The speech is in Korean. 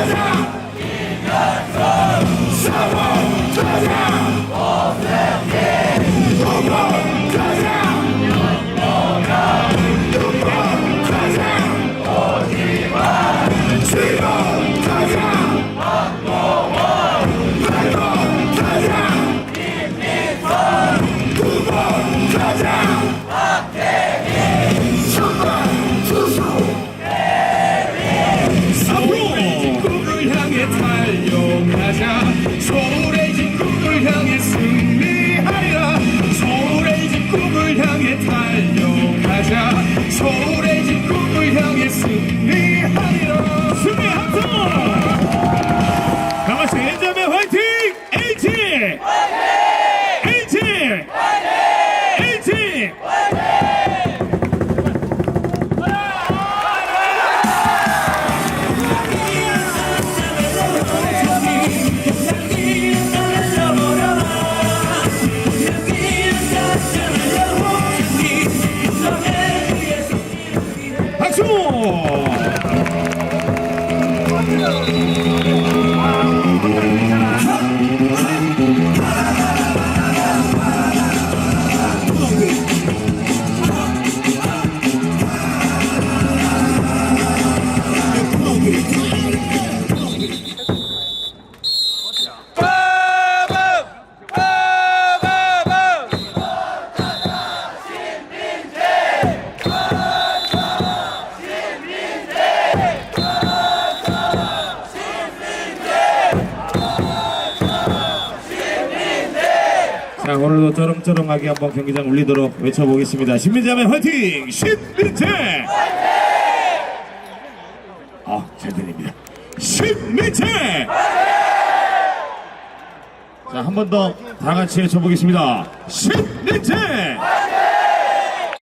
Let's go! control. Maximo! 자 오늘도 쩌렁쩌렁하게 한번 경기장 울리도록 외쳐보겠습니다. 신민자매 화이팅! 신민재! 아, 잘 들립니다. 신민재! 자, 한 번 더 다 같이 외쳐보겠습니다. 신민재!